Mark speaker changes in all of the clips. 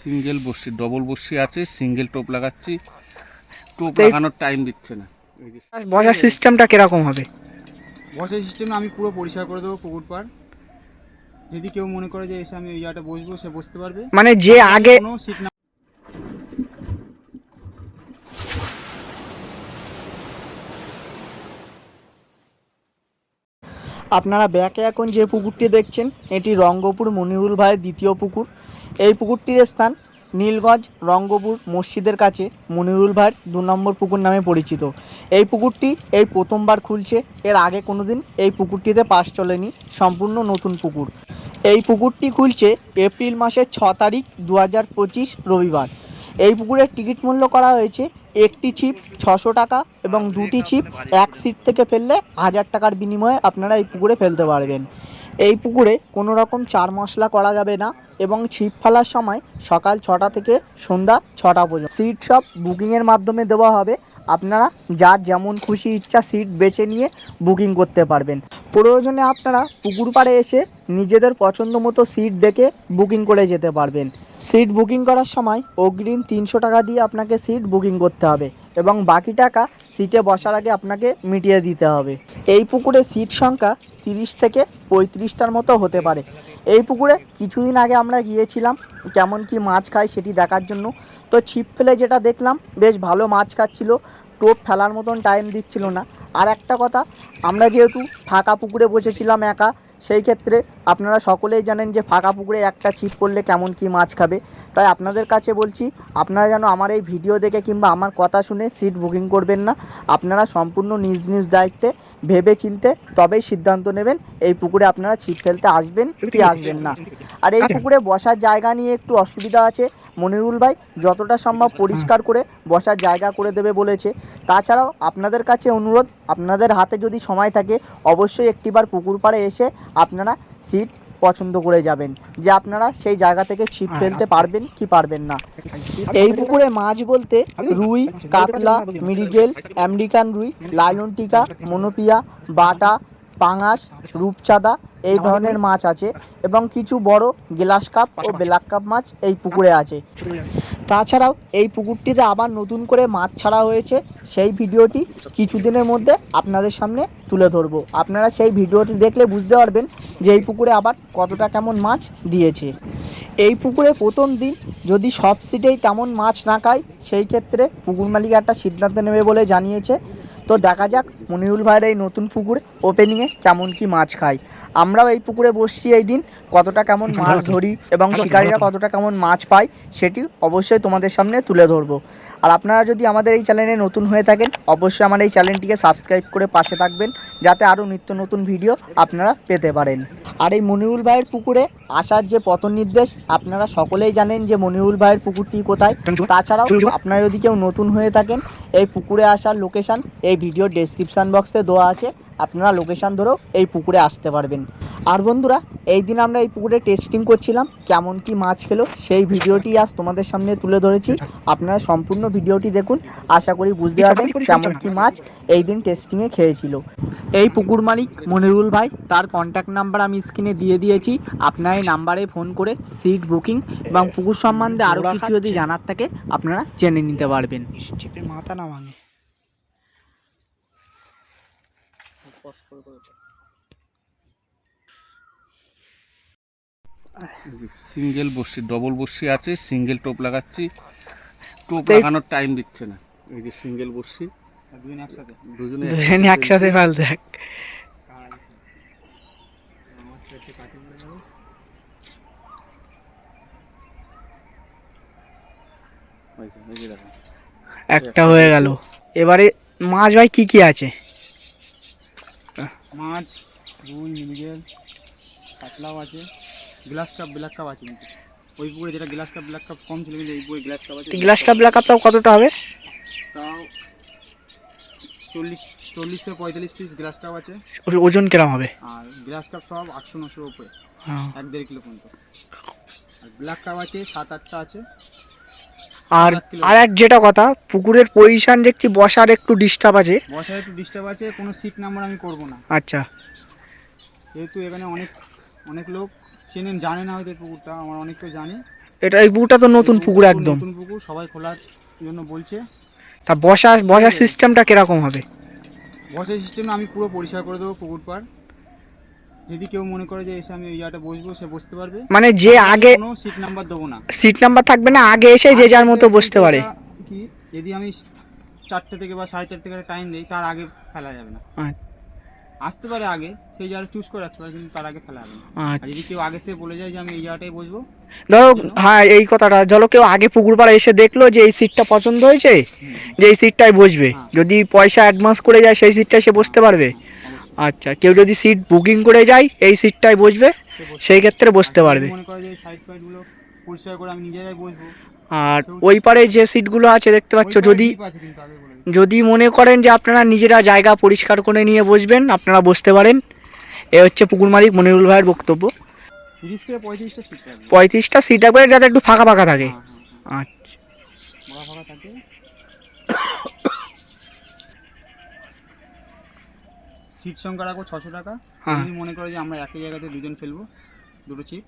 Speaker 1: Single বসছি double বসছি আছে সিঙ্গেল টোপ লাগাচ্ছি। টোপ লাগানোর টাইম দিচ্ছে না।
Speaker 2: বসার সিস্টেমটা কীরকম হবে?
Speaker 3: বসার সিস্টেমে আমি পুরো পরিষ্কার করে দেবো পুকুর পাড়। যদি কেউ মনে করে যে এসে আমি এই জায়গাটা বসবো সে বসতে পারবে।
Speaker 2: মানে যে আগে
Speaker 3: কোনো সিট না
Speaker 2: আপনারা ব্যাকে এখন যে পুকুরটি দেখছেন এটি রঙ্গপুর মনিরুল ভাইয়ের দ্বিতীয় পুকুর। এই পুকুরটির স্থান নীলগঞ্জ, রঙ্গপুর, মসজিদের কাছে, মনিরুল ভাইয়ের দু নম্বর পুকুর নামে পরিচিত। এই পুকুরটি এই প্রথমবার খুলছে। এর আগে কোনো দিন এই পুকুরটিতে পাশ চলেনি সম্পূর্ণ নতুন পুকুর। এই পুকুরটি খুলছে এপ্রিল মাসের ছ তারিখ দু হাজার পঁচিশ রবিবার। এই পুকুরের টিকিট মূল্য করা হয়েছে একটি ছিপ ছশো টাকা এবং দুটি ছিপ এক সিট থেকে ফেললে হাজার টাকার বিনিময়ে আপনারা এই পুকুরে ফেলতে পারবেন। এই পুকুরে কোনো রকম চার মশলা করা যাবে না এবং ছিপ ফেলার সময় সকাল ছটা থেকে সন্ধ্যা ছটা পর্যন্ত। সিট সব বুকিংয়ের মাধ্যমে দেওয়া হবে। আপনারা যার যেমন খুশি ইচ্ছা সিট বেছে নিয়ে বুকিং করতে পারবেন। প্রয়োজনে আপনারা পুকুর পাড়ে এসে নিজেদের পছন্দ মতো সিট দেখে বুকিং করে যেতে পারবেন। সিট বুকিং করার সময় অগ্রিম তিনশো টাকা দিয়ে আপনাকে সিট বুকিং করতে হবে। এবং বাকি টাকা সিটে বসার আগে আপনাকে মিটিয়ে দিতে হবে। এই পুকুরে সিট সংখ্যা তিরিশ থেকে পঁয়ত্রিশটার মতো হতে পারে। এই পুকুরে কিছুদিন আগে আমরা গিয়েছিলাম, কেমন কি মাছ খায় সেটি দেখার জন্য। তো ছিপ ফেলে যেটা দেখলাম, বেশ ভালো মাছ খাচ্ছিল, টোপ ফেলার মতন টাইম দিচ্ছিল না। আর একটা কথা, আমরা যেহেতু ফাঁকা পুকুরে বসেছিলাম একা সেই ক্ষেত্রে আপনারা সকলেই জানেন যে ফাঁকা পুকুরে একটা ছিপ করলে কেমন কি মাছ খাবে। তাই আপনাদের কাছে বলছি আপনারা যেন আমার এই ভিডিও দেখে কিংবা আমার কথা শুনে সিট বুকিং করবেন না। আপনারা সম্পূর্ণ নিজ নিজ দায়িত্বে ভেবে চিনতে তবেই সিদ্ধান্ত নেবেন এই পুকুরে আপনারা ছিপ ফেলতে আসবেন কি আসবেন না। আর এই পুকুরে বসার জায়গা নিয়ে একটু অসুবিধা আছে। মনিরুল ভাই যতটা সম্ভব পরিষ্কার করে বসার জায়গা করে দেবে বলেছে। তাছাড়াও আপনাদের কাছে অনুরোধ আপনাদের হাতে যদি সময় থাকে অবশ্যই একটিবার পুকুর পাড়ে এসে আপনারা সিট পছন্দ করে যাবেন। যে আপনারা সেই জায়গা থেকে ছিপ ফেলতে পারবেন কি পারবেন না। এই পুকুরে মাছ বলতে রুই কাতলা মিরিগেল আমেরিকান রুই লাইলন টিকা মনোপিয়া বাটা পাঙাশ রূপচাঁদা এই ধরনের মাছ আছে এবং কিছু বড় গ্লাস কাপ ও ব্ল্যাক কাপ মাছ এই পুকুরে আছে। তাছাড়াও এই পুকুরটিতে আবার নতুন করে মাছ ছাড়া হয়েছে। সেই ভিডিওটি কিছুদিনের মধ্যে আপনাদের সামনে তুলে ধরবো। আপনারা সেই ভিডিওটি দেখলে বুঝতে পারবেন যে এই পুকুরে আবার কতটা কেমন মাছ দিয়েছে। এই পুকুরে প্রথম দিন যদি সব সিটেই তেমন মাছ না খায় সেই ক্ষেত্রে পুকুর মালিক একটা সিদ্ধান্ত নেবে বলে জানিয়েছে। তো দেখা যাক মনিরুল ভাইয়ের এই নতুন পুকুর ওপেনিংয়ে কেমন কি মাছ খায়। আমরাও এই পুকুরে বসছি এই দিন কতটা কেমন মাছ ধরি এবং শিকারীরা কতটা কেমন মাছ পায় সেটি অবশ্যই তোমাদের সামনে তুলে ধরবো। আর আপনারা যদি আমাদের এই চ্যানেলে নতুন হয়ে থাকেন অবশ্যই আমার এই চ্যানেলটিকে সাবস্ক্রাইব করে পাশে থাকবেন যাতে আরও নিত্য নতুন ভিডিও আপনারা পেতে পারেন। আর এই মনিরুল ভাইয়ের পুকুরে আসার যে পতন নির্দেশ আপনারা সকলেই জানেন যে মনিরুল ভাইয়ের পুকুরটি কোথায়। তাছাড়াও আপনারা যদি কেউ নতুন হয়ে থাকেন এই পুকুরে আসার লোকেশান এই ভিডিও ডেসক্রিপশান বক্সে দেওয়া আছে। আপনারা লোকেশান ধরেও এই পুকুরে আসতে পারবেন। আর বন্ধুরা, এই দিন আমরা এই পুকুরে টেস্টিং করছিলাম, কেমন কি মাছ খেলো, সেই ভিডিওটি আজ তোমাদের সামনে তুলে ধরেছি। আপনারা সম্পূর্ণ ভিডিওটি দেখুন, আশা করি বুঝতে পারবেন কেমন কি মাছ এই দিন টেস্টিংয়ে খেয়েছিল। এই পুকুর মালিক মনিরুল ভাই, তার কন্ট্যাক্ট নাম্বার আমি স্ক্রিনে দিয়ে দিয়েছি। আপনার এই নাম্বারে ফোন করে সিট বুকিং এবং পুকুর সম্বন্ধে আরও কিছু যদি জানার থাকে, আপনারা জেনে নিতে পারবেন। মাথা না ভাঙে।
Speaker 1: সিঙ্গেল বসছি ডবল বসছি আছে সিঙ্গেল টোপ লাগাচ্ছি। টোপ লাগানোর টাইম দিচ্ছে না। এই যে সিঙ্গেল
Speaker 3: দুজন একসাথে।
Speaker 1: দুজনে
Speaker 2: একসাথে দেখো। একটা হয়ে গেল। এবারে মাছ ভাই কি কি আছে?
Speaker 3: মাছ রুই মিলিগেল কাতলাও আছে গ্লাস কাপ ব্ল্যাক কাপ আছে কিন্তু। ওই পুকুরে যেটা গ্লাস কাপ ব্ল্যাক কাপ কম ছিল কিন্তু এই পুকুরে গ্লাস কাপ আছে।
Speaker 2: গ্লাস কাপ ব্ল্যাক কাপটাও কতটা হবে?
Speaker 3: তাও চল্লিশ চল্লিশ থেকে পঁয়তাল্লিশ পিস গ্লাস কাপ আছে।
Speaker 2: ওজন কিরম হবে?
Speaker 3: আর গ্লাস কাপ সব আটশো নশোর উপরে
Speaker 2: হ্যাঁ।
Speaker 3: এক দেড় কিলো পর্যন্ত। আর ব্ল্যাক কাপ আছে সাত আটটা আছে।
Speaker 2: আর আর এক যেটা কথা পুকুরের পজিশন দেখছি বসার একটু ডিস্টার্ব আছে।
Speaker 3: বসার একটু ডিস্টার্ব আছে কোনো সিট নাম্বার আমি করব না।
Speaker 2: আচ্ছা।
Speaker 3: যেহেতু এখানে অনেক অনেক লোক চেনেন জানে না হয়তো পুকুরটা আমার অনেক কেউ জানে।
Speaker 2: এটা এই পুকুরটা তো নতুন পুকুর একদম।
Speaker 3: নতুন পুকুর সবাই খোলার জন্য বলছে।
Speaker 2: তা বসা বসার সিস্টেমটা কীরকম হবে?
Speaker 3: বসার সিস্টেম আমি পুরো পরিষ্কার করে দেবো পুকুর পার যদি কেউ মনে করে যে এসে আমি ওই জায়গাটা বসবো সে বসতে পারবে
Speaker 2: মানে যে আগে
Speaker 3: কোনো সিট নাম্বার দেবো না
Speaker 2: সিট নাম্বার থাকবে না আগে এসে যে যার মতো বসতে পারে
Speaker 3: কি যদি আমি চারটে থেকে বা সাড়ে চারটে থেকে টাইম দিই তার আগে ফেলা যাবে না
Speaker 2: আচ্ছা।
Speaker 3: আসতে পারে আগে সেই জায়গাটা চুজ করে রাখতে পারে কিন্তু তার আগে ফেলা যাবে আর
Speaker 2: আচ্ছা।
Speaker 3: যদি কেউ আগে থেকে বলে যায় যে আমি এই জায়গাটায় বসবো
Speaker 2: ধরো হ্যাঁ এই কথাটা ধরো কেউ আগে পুকুর পাড়ে এসে দেখল যে এই সিটটা পছন্দ হয়েছে যে এই সিটটায় বসবে
Speaker 3: হ্যাঁ।
Speaker 2: যদি পয়সা অ্যাডভান্স করে যায় সেই সিটটায় সে বসতে পারবে। আচ্ছা কেউ যদি সিট বুকিং করে যায় এই সিটটাই বসবে সেই ক্ষেত্রে বসতে পারবে। আর ওই পারে যে সিটগুলো আছে দেখতে পাচ্ছ যদি। যদি মনে করেন যে আপনারা নিজেরা জায়গা পরিষ্কার করে নিয়ে বসবেন আপনারা বসতে পারেন। এ হচ্ছে পুকুর মালিক মনিরুল ভাইয়ের বক্তব্য।
Speaker 3: পঁয়ত্রিশটা সিট থাকবে
Speaker 2: যাতে একটু ফাঁকা ফাঁকা থাকে।
Speaker 3: হ্যাঁ, হ্যাঁ,
Speaker 2: আচ্ছা
Speaker 3: হ্যাঁ। ফাঁকা ফাঁকা থাকে সিট সংখ্যা রাখব ছশো টাকা।
Speaker 2: হ্যাঁ।
Speaker 3: যদি মনে করো যে আমরা একই জায়গাতে দুজন ফেলব দুটো চিপ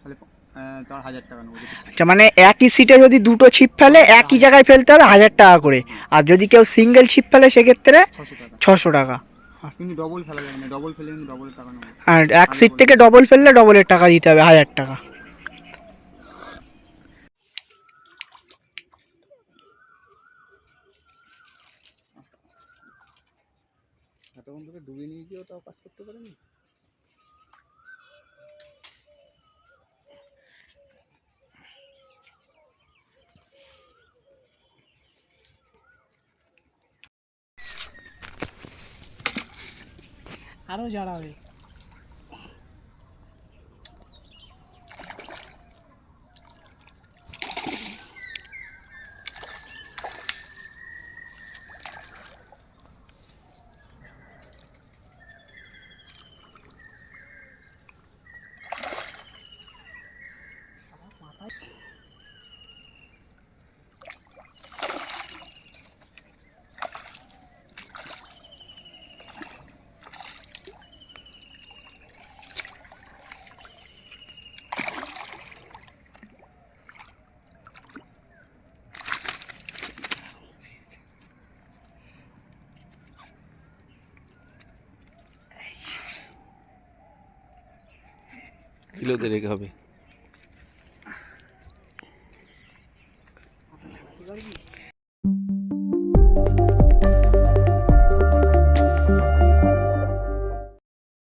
Speaker 3: তাহলে আহ, তার হাজার টাকা নেব দুটো chip।
Speaker 2: আচ্ছা মানে একই সিটে যদি দুটো ছিপ ফেলে একই জায়গায় ফেলতে হবে হাজার টাকা করে। আর যদি কেউ সিঙ্গেল ছিপ ফেলে সেক্ষেত্রে
Speaker 3: ছশো টাকা।
Speaker 2: ছশো টাকা।
Speaker 3: কিন্তু ডবল ফেলা যাবে না ডবল ফেলে কিন্তু ডবল টাকা নেব।
Speaker 2: আর এক সিট থেকে ডবল ফেললে ডবলের টাকা দিতে হবে হাজার টাকা।
Speaker 1: ডুবে নিয়ে গিয়েও তাও কাজ করতে পারেনি?
Speaker 2: আরও জড়াবে
Speaker 1: কিলোতে রেখে হবে।